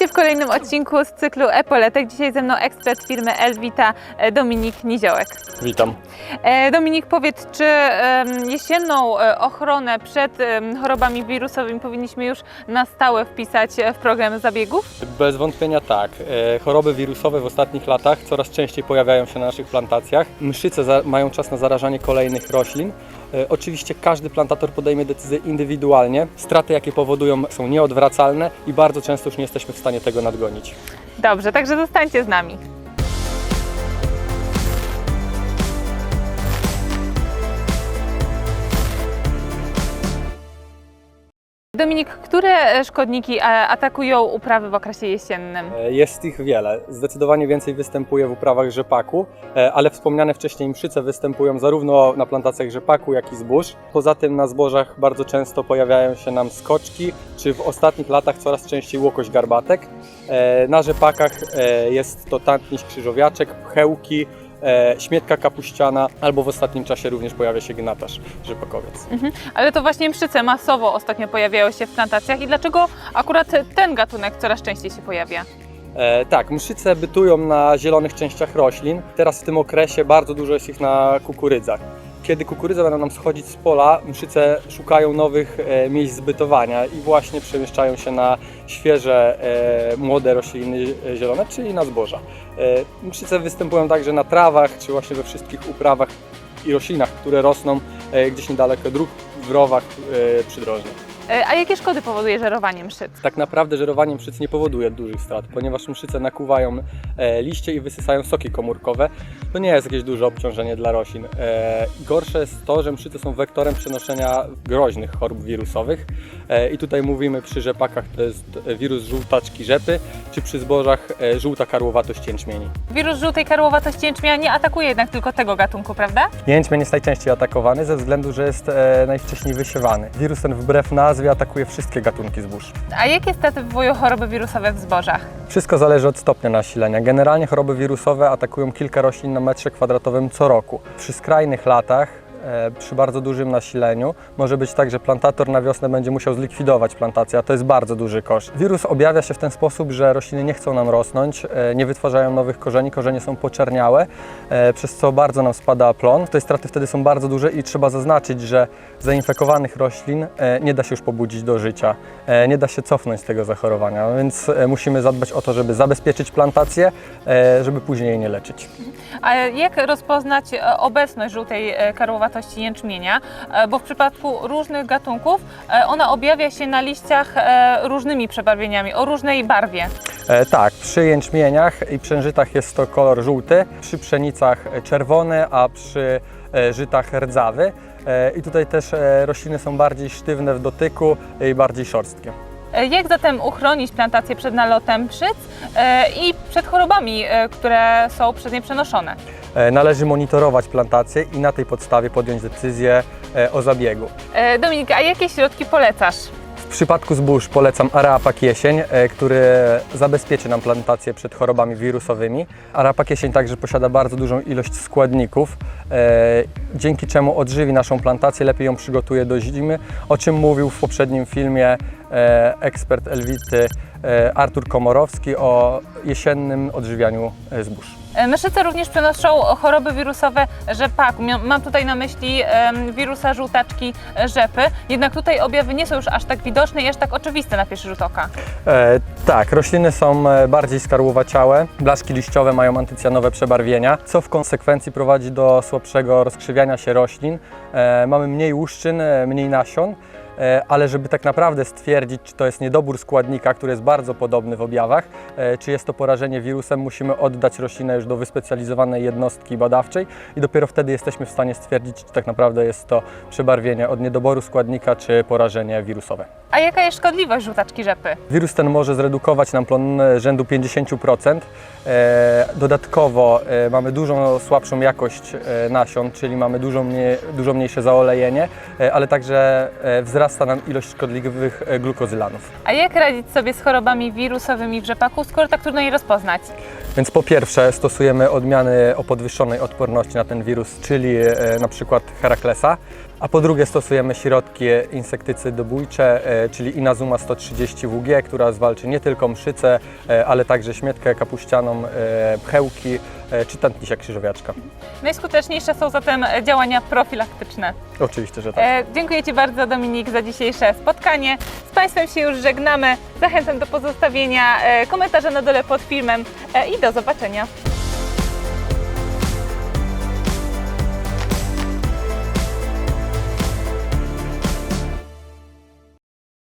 Witajcie w kolejnym odcinku z cyklu Epoletek. Dzisiaj ze mną ekspert firmy Elvita e, Dominik Niziołek. Witam. E, Dominik, powiedz, czy jesienną e, ochronę przed chorobami wirusowymi powinniśmy już na stałe wpisać w program zabiegów? Bez wątpienia tak. Choroby wirusowe w ostatnich latach coraz częściej pojawiają się na naszych plantacjach. Mszyce mają czas na zarażanie kolejnych roślin. Oczywiście każdy plantator podejmie decyzję indywidualnie. Straty, jakie powodują, są nieodwracalne i bardzo często już nie jesteśmy w stanie tego nadgonić. Dobrze, także zostańcie z nami. Dominik, które e, szkodniki e, atakują uprawy w okresie jesiennym? E, Jest ich wiele. Zdecydowanie więcej występuje w uprawach rzepaku, ale wspomniane wcześniej mszyce występują zarówno na plantacjach rzepaku, jak i zbóż. Poza tym na zbożach bardzo często pojawiają się nam skoczki, czy w ostatnich latach coraz częściej łokość garbatek. Na rzepakach jest to tantniś krzyżowiaczek, pchełki, śmietka kapuściana, albo w ostatnim czasie również pojawia się gnatasz rzepakowiec. Ale to właśnie mszyce masowo ostatnio pojawiają się w plantacjach i dlaczego akurat ten gatunek coraz częściej się pojawia? E, tak, mszyce bytują na zielonych częściach roślin. Teraz w tym okresie bardzo dużo jest ich na kukurydzach. Kiedy kukurydze będą nam schodzić z pola, mszyce szukają nowych e, miejsc zbytowania i właśnie przemieszczają się na świeże, e, młode rośliny e, zielone, czyli na zboża. Mszyce występują także na trawach, czy właśnie we wszystkich uprawach i roślinach, które rosną gdzieś niedaleko dróg, w rowach przydrożnych. E, A jakie szkody powoduje żerowanie mszyc? Tak naprawdę żerowanie mszyc nie powoduje dużych strat, ponieważ mszyce nakuwają e, liście i wysysają soki komórkowe. To nie jest jakieś duże obciążenie dla roślin. E, gorsze jest to, że mszyce są wektorem przenoszenia groźnych chorób wirusowych. I tutaj mówimy przy rzepakach to jest wirus żółtaczki rzepy, czy przy zbożach żółta karłowatość jęczmieni. Wirus żółtej karłowatości jęczmienia nie atakuje jednak tylko tego gatunku, prawda? Jęczmień jest najczęściej atakowany ze względu, że jest najwcześniej wysiewany. Wirus ten wbrew nazwie atakuje wszystkie gatunki zbóż. A jakie straty wywołują choroby wirusowe w zbożach? Wszystko zależy od stopnia nasilenia. Generalnie choroby wirusowe atakują kilka roślin na metrze kwadratowym co roku. Przy skrajnych latach, przy bardzo dużym nasileniu, może być tak, że plantator na wiosnę będzie musiał zlikwidować plantację, a to jest bardzo duży koszt. Wirus objawia się w ten sposób, że rośliny nie chcą nam rosnąć, e, nie wytwarzają nowych korzeni, korzenie są poczerniałe, e, przez co bardzo nam spada plon. Te straty wtedy są bardzo duże i trzeba zaznaczyć, że zainfekowanych roślin e, nie da się już pobudzić do życia, e, nie da się cofnąć z tego zachorowania, więc e, musimy zadbać o to, żeby zabezpieczyć plantację, e, żeby później jej nie leczyć. A jak rozpoznać e, obecność żółtej e, jęczmienia? E, Bo w przypadku różnych gatunków e, ona objawia się na liściach e, różnymi przebarwieniami, o różnej barwie. E, tak, przy jęczmieniach i przy żytach jest to kolor żółty, przy pszenicach czerwony, a przy żytach rdzawy. I tutaj też rośliny są bardziej sztywne w dotyku i bardziej szorstkie. Jak zatem uchronić plantację przed nalotem mszyc e, i przed chorobami, które są przez nie przenoszone? E, Należy monitorować plantację i na tej podstawie podjąć decyzję e, o zabiegu. E, Dominika, a jakie środki polecasz? W przypadku zbóż polecam Arapak jesień, który zabezpieczy nam plantację przed chorobami wirusowymi. Arapak jesień także posiada bardzo dużą ilość składników, dzięki czemu odżywi naszą plantację, lepiej ją przygotuje do zimy, o czym mówił w poprzednim filmie ekspert Elwity Artur Komorowski o jesiennym odżywianiu zbóż. E, Mszyce również przenoszą choroby wirusowe rzepaku. Mam tutaj na myśli wirusa żółtaczki e, rzepy, jednak tutaj objawy nie są już aż tak widoczne i aż tak oczywiste na pierwszy rzut oka. E, tak, rośliny są e, bardziej skarłowaciałe, blaszki liściowe mają antycjanowe przebarwienia, co w konsekwencji prowadzi do słabszego rozkrzywiania się roślin. E, mamy mniej łuszczyn, mniej nasion, ale żeby tak naprawdę stwierdzić, czy to jest niedobór składnika, który jest bardzo podobny w objawach, e, czy jest to porażenie wirusem, musimy oddać roślinę już do wyspecjalizowanej jednostki badawczej i dopiero wtedy jesteśmy w stanie stwierdzić, czy tak naprawdę jest to przebarwienie od niedoboru składnika, czy porażenie wirusowe. A jaka jest szkodliwość żółtaczki rzepy? Wirus ten może zredukować nam plon e, rzędu 50%. E, Dodatkowo e, mamy dużo słabszą jakość e, nasion, czyli mamy dużo, mniej, dużo mniejsze zaolejenie, e, ale także e, wzrasta nam ilość szkodliwych e, glukozylanów. A jak radzić sobie z chorobami wirusowymi w rzepaku, skoro tak trudno je rozpoznać? Więc po pierwsze stosujemy odmiany o podwyższonej odporności na ten wirus, czyli e, na przykład Heraklesa. A po drugie stosujemy środki insektycydobójcze, e, czyli Inazuma 130 WG, która zwalczy nie tylko mszycę, e, ale także śmietkę kapuścianą, e, pchełki e, czy tętnisia krzyżowiaczka. Najskuteczniejsze są zatem działania profilaktyczne. Oczywiście, że tak. E, dziękuję Ci bardzo Dominik za dzisiejsze spotkanie. Z Państwem się już żegnamy. Zachęcam do pozostawienia e, komentarza na dole pod filmem e, i do zobaczenia.